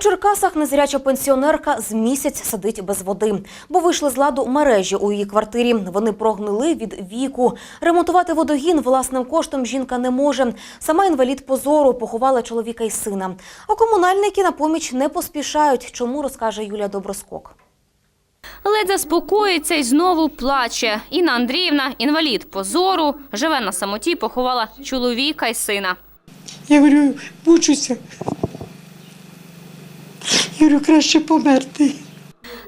У Черкасах незряча пенсіонерка з місяць сидить без води, бо вийшли з ладу мережі у її квартирі. Вони прогнили від віку. Ремонтувати водогін власним коштом жінка не може. Сама інвалід позору поховала чоловіка і сина. А комунальники на поміч не поспішають. Чому розкаже Юлія Доброскок. Ледь заспокоїться і знову плаче. Інна Андріївна, інвалід позору, живе на самоті, поховала чоловіка і сина. Я говорю, мучуся. Говорю, краще померти.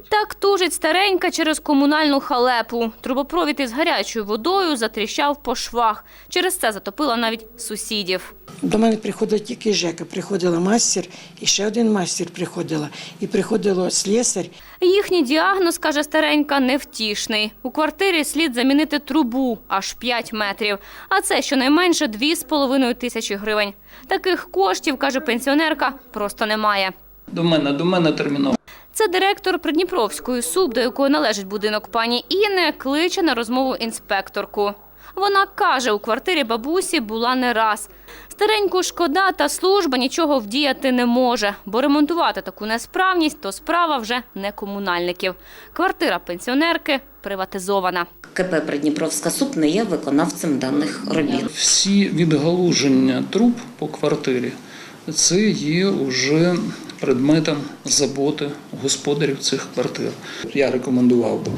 Так тужить старенька через комунальну халепу. Трубопровід із гарячою водою затріщав по швах. Через це затопило навіть сусідів. До мене приходить тільки Жека. Приходила мастер, і ще один мастер приходила. І приходило слесар. Їхній діагноз, каже старенька, невтішний. У квартирі слід замінити трубу аж 5 метрів. А це щонайменше 2,5 тисячі гривень. Таких коштів, каже пенсіонерка, просто немає. До мене, до мене терміново. Це директор Придніпровської СУП, до якої належить будинок пані Інни, кличе на розмову інспекторку. Вона каже, у квартирі бабусі була не раз. Стареньку шкода, та служба нічого вдіяти не може, бо ремонтувати таку несправність то справа вже не комунальників. Квартира пенсіонерки приватизована. КП Придніпровська СУП не є виконавцем даних робіт. Всі відгалуження труб по квартирі це є вже предметом заботи господарів цих квартир. Я рекомендував би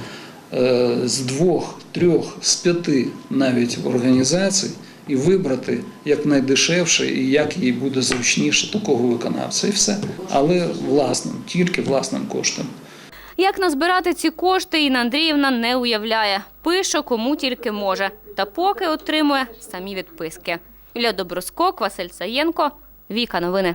е, з двох, трьох, з п'яти навіть організацій і вибрати якнайдешевше і як їй буде зручніше такого виконавця, і все. Але власним, тільки власним коштом. Як назбирати ці кошти, Інна Андріївна не уявляє. Пише, кому тільки може. Та поки отримує самі відписки. Ілля Доброскок, Василь Саєнко, Віка Новини.